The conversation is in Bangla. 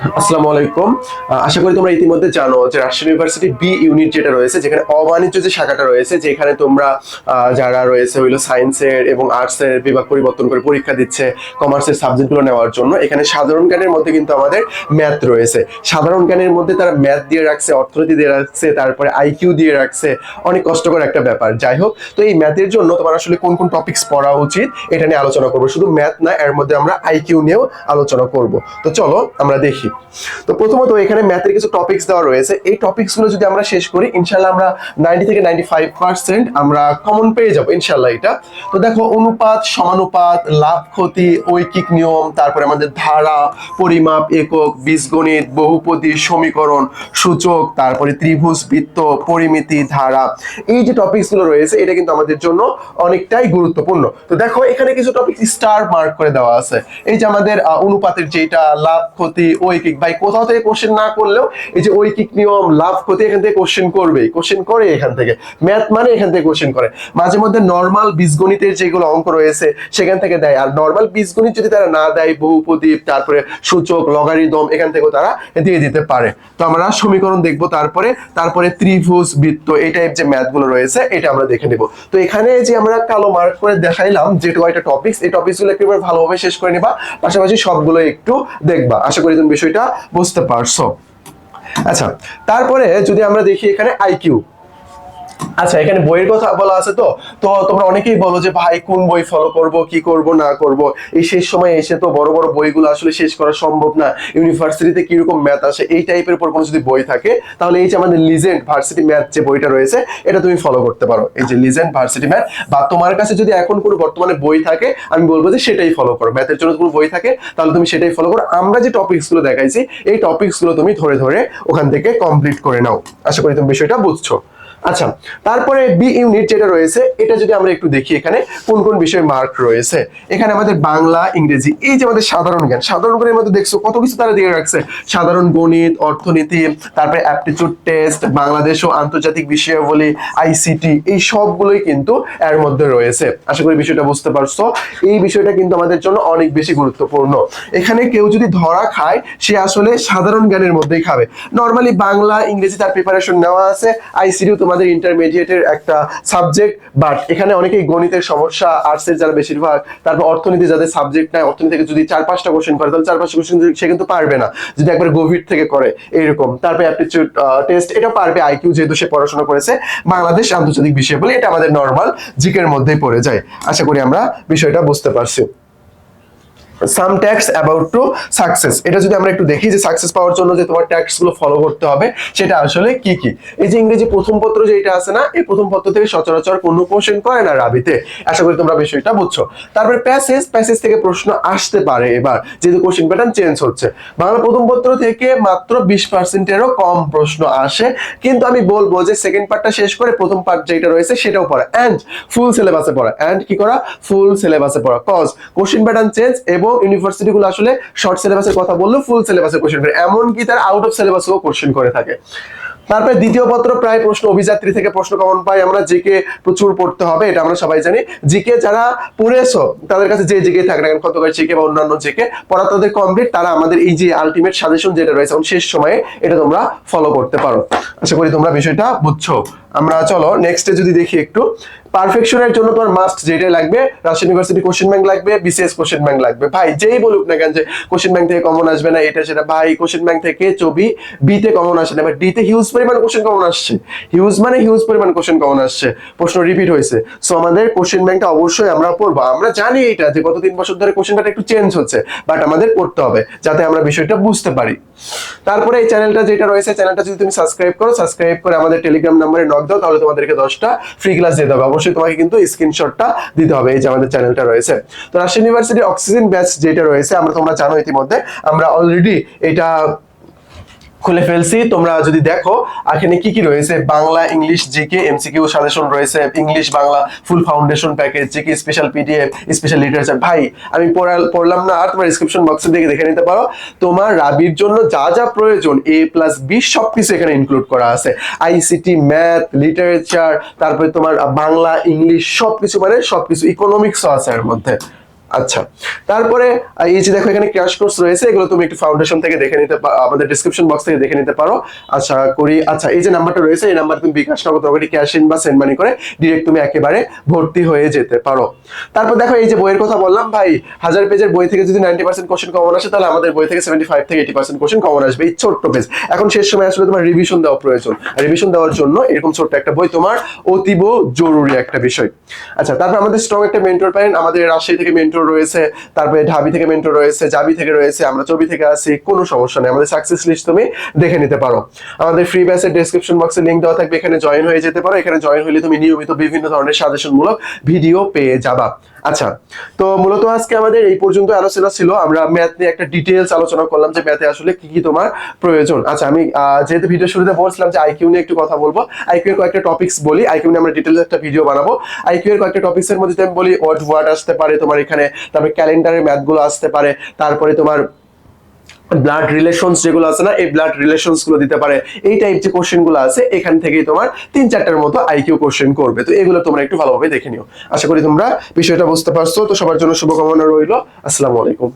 আসসালামু আলাইকুম। আশা করি তোমরা ইতিমধ্যে জানো যে রাজশাহী ইউনিভার্সিটি বি ইউনিট যেটা রয়েছে, যেখানে অবাণিজ্য যে শাখাটা রয়েছে, যেখানে তোমরা যারা রয়েছে হইল সায়েন্সের এবং আর্টসের বিভাগ পরিবর্তন করে পরীক্ষা দিচ্ছে কমার্সের সাবজেক্টগুলো নেওয়ার জন্য, এখানে সাধারণ জ্ঞানের মধ্যে কিন্তু আমাদের ম্যাথ রয়েছে। সাধারণ জ্ঞানের মধ্যে তারা ম্যাথ দিয়ে রাখছে, অর্থনীতি দিয়ে রাখছে, তারপরে আইকিউ দিয়ে রাখছে, অনেক কষ্টকর একটা ব্যাপার। যাই হোক, তো এই ম্যাথের জন্য তোমার আসলে কোন কোন টপিকস পড়া উচিত, এটা নিয়ে আলোচনা করব। শুধু ম্যাথ না, এর মধ্যে আমরা আইকিউ নিয়েও আলোচনা করব। তো চলো আমরা দেখি। তো প্রথমত এখানে ম্যাথের কিছু টপিকস দেওয়া রয়েছে। এই টপিকসগুলো যদি আমরা শেষ করি ইনশাল্লাহ আমরা নাইনটি থেকে নাইনটি ফাইভ পার্সেন্ট আমরা কমন পেয়ে যাব ইনশাল্লাহ এটা। তো দেখো, অনুপাত, সমানুপাত, লাভ, ক্ষতি, ঐকিক নিয়ম, তারপরে আমাদের ধারা, পরিমাপ, একক, বীজগণিত, বহুপদী, সমীকরণ, সূচক, তারপরে ত্রিভুজ, বৃত্ত, পরিমিতি, ধারা। এই যে টপিকসগুলো রয়েছে, এটা কিন্তু আমাদের জন্য অনেকটাই গুরুত্বপূর্ণ। তো দেখো, এখানে কিছু টপিক স্টার মার্ক করে দেওয়া আছে। এই যে আমাদের অনুপাতের যেটা লাভ, ক্ষতি ঐকিক ভাই কোথাও থেকে কোশ্চেন না করলেও এই যে ঐকিক নিয়ম লাভ ক্ষতি এখান থেকে কোশ্চেন করবে কোশ্চেন করে এখান থেকে। ম্যাথ মানে এখান থেকে কোশ্চেন করে। মাঝে মধ্যে নর্মাল বীজগণিতের যেগুলো অঙ্ক রয়েছে, সেখান থেকে দেয়। আর নর্মাল বীজগণিত যদি তারা না দেয় বহুপদী তারপরে সূচক লগারিদম এখান থেকেও তারা দিয়ে দিতে পারে। তো আমরা সমীকরণ দেখব তারপরে তারপরে ত্রিভুজ, বৃত্ত, এই টাইপ যে ম্যাথগুলো রয়েছে, এটা আমরা দেখে নেব। তো এখানে যে আমরা কালো মার্ক করে দেখাইলাম, যে কয়টা টপিকস এই টপিকসগুলো একেবারে ভালোভাবে শেষ করে নিবা। পাশাপাশি সবগুলো একটু দেখবা। আশা করি তুমি বিষয়টা বুঝতে পারছ। আচ্ছা তারপরে যদি আমরা দেখি এখানে আইকিউ আচ্ছা এখানে বইয়ের কথা বলা আছে তো? তো তোমরা অনেকেই বলো যে, ভাই, কোন বই ফলো করব, কি করব, না করব? এই শেষ সময় এসে তো বড় বড় বইগুলো আসলে শেষ করা সম্ভব না। ইউনিভার্সিটিতে কীরকম ম্যাথ আসে, এই টাইপের উপর কোনো যদি বই থাকে, তাহলে এই যে আমাদের লিজেন্ড ভার্সিটি ম্যাথ যে বইটা রয়েছে, এটা তুমি ফলো করতে পারো। এই যে লিজেন্ড ভার্সিটি ম্যাথ বা তোমার কাছে যদি এখন কোনো বর্তমানে বই থাকে, আমি বলব যে সেটাই ফলো করো। ম্যাথের জন্য কোনো বই থাকে, তাহলে তুমি সেটাই ফলো করো। আমরা যে টপিকসগুলো দেখাইছি, এই টপিকসগুলো তুমি ধরে ধরে ওখান থেকে কমপ্লিট করে নাও। আশা করি তুমি বিষয়টা বুঝছ। আচ্ছা তারপরে বি ইউনিট যেটা রয়েছে, এটা যদি আমরা একটু দেখি এখানে, কোন কোন বিষয়ে মার্ক রয়েছে? এখানে আমাদের বাংলা, ইংরেজি, এই যে আমাদের সাধারণ জ্ঞান, সাধারণ জ্ঞানের মধ্যে দেখছ কত কিছু তারা দিয়ে রাখছে। সাধারণ গণিত, অর্থনীতি, তারপরে অ্যাপটিচিউড টেস্ট বাংলাদেশ ও আন্তর্জাতিক বিষয়াবলী আইসিটি এই সবগুলোই কিন্তু এর মধ্যে রয়েছে। আশা করি বিষয়টা বুঝতে পারছ। এই বিষয়টা কিন্তু আমাদের জন্য অনেক বেশি গুরুত্বপূর্ণ। এখানে কেউ যদি ধরা খায়, সে আসলে সাধারণ জ্ঞানের মধ্যেই খাবে। নর্মালি বাংলা, ইংরেজি তার প্রিপারেশন নেওয়া আছে আইসিটিও তোমাদের ইন্টারমিডিয়েটের একটা সাবজেক্ট বাট এখানে অনেকেই গণিতের সমস্যা আর্টসের যারা বেশিরভাগ, তারপর অর্থনীতি যাদের সাবজেক্ট নেয় অর্থনীতি থেকে যদি চার পাঁচটা কোশ্চেন করে, তাহলে চার পাঁচটা কোশ্চেন সে কিন্তু পারবে না, যদি একবার গভীর থেকে করে এইরকম তারপরে অ্যাপটিচিউড টেস্ট এটা পারবে আইকিউ যেহেতু সে পড়াশোনা করেছে। বাংলাদেশ আন্তর্জাতিক বিষয় বলে এটা আমাদের নর্মাল জিকের মধ্যেই পড়ে যায়। আশা করি আমরা বিষয়টা বুঝতে পারছি। Some tax about to success এটা যদি আমরা একটু দেখি যে সাকসেস পাওয়ার জন্য যে তোমার ট্যাক্সগুলো ফলো করতে হবে, সেটা আসলে কি কি? এই যে ইংরেজি প্রথম পত্র যেটা আছে না, এই প্রথম পত্র থেকে সচরাচর কোনো কোশ্চেন করে না রাবিতে। আশা করি তোমরা বিষয়টা বুঝছ। তারপরে প্যাসেজ প্যাসেজ থেকে প্রশ্ন আসতে পারে এবার, যেহেতু কোশ্চেন প্যাটার্ন চেঞ্জ হচ্ছে। বাংলা প্রথম পত্র থেকে মাত্র বিশ পার্সেন্টেরও কম প্রশ্ন আসে। কিন্তু আমি বলব যে সেকেন্ড পার্টটা শেষ করে প্রথম পার্ট যেটা রয়েছে সেটাও পড়া। অ্যান্ড ফুল সিলেবাসে পড়া। অ্যান্ড কি করা? ফুল সিলেবাসে পড়া। কজ কোশ্চেন প্যাটার্ন চেঞ্জ এবং ইউনিভার্সিটি গুলো আসলে শর্ট সিলেবাসের কথা বললেও ফুল সিলেবাসে কোশ্চেন করে এমনকি তার আউট অফ সিলেবাসও কোশ্চেন করে থাকে। তারপরে দ্বিতীয় পত্র প্রায় প্রশ্ন অভিযাত্রী থেকে প্রশ্ন কমন পাই আমরা জিকে প্রচুর পড়তে হবে, এটা আমরা সবাই জানি। জিকে যারা পড়েছো, তাদের কাছে যে জিকে থাকে না কেন কত করে জিকে বা অন্যান্য জিকে পড়া তাদের কমপ্লিট তারা আমাদের এই যে আলটিমেট সাজেশন যেটা রয়েছে এখন শেষ সময়ে, এটা তোমরা ফলো করতে পারো। আশা করি তোমরা বিষয়টা বুঝছ। আমরা চলো নেক্সটে যদি দেখি একটু। পারফেকশনের জন্য তোমার মাস্ট যেটা লাগবে রাজশাহী ইউনিভার্সিটি কোশ্চেন ব্যাংক লাগবে বিসিএস কোশ্চেন ব্যাংক লাগবে। ভাই, যেই বলুক না কেন যে কোশ্চেন ব্যাংক থেকে কমন আসবে না, এটা সেটা। ভাই কোশ্চেন ব্যাংক থেকে চবি বিতে কমন আসে না ডি তে হিউজ পরিমাণ কোশ্চেন কমন আসছে। হিউজ মানে হিউজ পরিমাণ কোশ্চেন কমন আসছে। প্রশ্ন রিপিট হয়েছে। সো আমাদের কোশ্চেন ব্যাংকটা অবশ্যই আমরা পড়ব। আমরা জানি এটা যে গত তিন বছর ধরে কোশ্চেন একটু চেঞ্জ হচ্ছে বাট আমাদের পড়তে হবে, যাতে আমরা বিষয়টা বুঝতে পারি। তারপরে এই চ্যানেলটা যেটা রয়েছে চ্যানেলটা যদি তুমি সাবস্ক্রাইব করো সাবস্ক্রাইব করে আমাদের টেলিগ্রাম নাম্বারে নক দাও, তাহলে তোমাদেরকে দশটা ফ্রি ক্লাস দিতে হবে অবশ্যই তোমাকে কিন্তু স্ক্রিনশটটা দিতে হবে, এই যে আমাদের চ্যানেলটা রয়েছে। তো রাজশাহী ইউনিভার্সিটি অক্সিজেন ব্যাচ যেটা রয়েছে, আমরা তোমরা জানো ইতিমধ্যে, আমরা অলরেডি এটা খুলে ফেলছি। তোমরা যদি দেখো, এখানে কি কি রয়েছে? Bangla, English, GK, MCQ suggestion রয়েছে, English, Bangla, full foundation package, GK, special PDF, special literature. ভাই, আমি পড়লাম না, আর তোমার ডিসক্রিপশন বক্সে দেখে দেখে নিতে পারো। তোমার রাবির জন্য যা যা প্রয়োজন এ প্লাস বি সবকিছু এখানে ইনক্লুড করা আছে। আইসিটি ম্যাথ লিটারেচার তারপরে তোমার বাংলা, ইংলিশ সবকিছু মানে সবকিছু ইকোনমিক্সও আছে এর মধ্যে। আচ্ছা তারপরে এই যে দেখো এখানে ক্র্যাশ কোর্স রয়েছে, এগুলো তুমি একটু ফাউন্ডেশন থেকে দেখে নিতে পা- আমাদের ডিসক্রিপশন বক্স থেকে দেখে নিতে পারো। আশা করি আচ্ছা এই যে নাম্বারটা রয়েছে, এই নাম্বার তুমি বিকাশ নগদ নগদী ক্যাশ ইন বা সেন্ড মানি করে ডিরেক্ট তুমি একেবারে ভর্তি হয়ে যেতে পারো। তারপর দেখো, এই যে বইয়ের কথা বললাম, ভাই, হাজার পেজের বই থেকে যদি নাইনটি পার্সেন্ট কোশ্চেন কমন আসে, তাহলে আমাদের বই থেকে সেভেন্টি ফাইভ থেকে এইটি পার্সেন্ট কোশ্চেন কমন আসবে, এই ছোট্ট পেজ এখন শেষ সময় আসলে তোমার রিভিশন দেওয়া প্রয়োজন। রিভিশন দেওয়ার জন্য এরকম ছোট্ট একটা বই তোমার অতীব জরুরি একটা বিষয়। আচ্ছা তারপর আমাদের স্ট্রং একটা মেন্টর পাইন আমাদের রাজশাহী থেকে মেন্টর রয়েছে, তারপরে ঢাবি থেকে মেন্টর রয়েছে, জাবি থেকে রয়েছে, আমরা চবি থেকে আছি, কোনো সমস্যা নেই, আমাদের সাকসেস লিস্ট তুমি দেখে নিতে পারো। আমাদের ফ্রি ব্যাচের ডেসক্রিপশন বক্সে লিঙ্ক দেওয়া থাকবে, এখানে জয়েন হয়ে যেতে পারো, এখানে জয়েন হলে তুমি নিয়মিত বিভিন্ন ধরনের সাজেশনমূলক ভিডিও পেয়ে যাবা। আচ্ছা তো মূলত আজকে আমাদের এই পর্যন্ত আলোচনা ছিল। আমরা ম্যাথ নিয়ে একটা ডিটেলস আলোচনা করলাম যে ম্যাথে আসলে কি কি তোমার প্রয়োজন। আচ্ছা আমি যেহেতু ভিডিও শুরুতে বলছিলাম যে আইকিউ নিয়ে একটু কথা বলব আইকিউ এর কয়েকটা টপিক্স বলি। আইকিউ নিয়ে আমরা ডিটেলস একটা ভিডিও বানাবো। আইকিউ এর কয়েকটা টপিকস এর মধ্যে আমি বলি ওয়ার্ড ওয়ার্ড আসতে পারে তোমার এখানে, তারপরে ক্যালেন্ডারের ম্যাথগুলো আসতে পারে, তারপরে তোমার ব্লাড রিলেশন যেগুলো আছে না, এই ব্লাড রিলেশনগুলো দিতে পারে। এই টাইপ যে কোশ্চেনগুলো আছে, এখান থেকেই তোমার তিন চারটার মতো আইকিউ কোশ্চেন করবে। তো এগুলো তোমরা একটু ভালোভাবে দেখে নিও। আশা করি তোমরা বিষয়টা বুঝতে পারছ। তো সবার জন্য শুভকামনা রইল। আসসালামু আলাইকুম।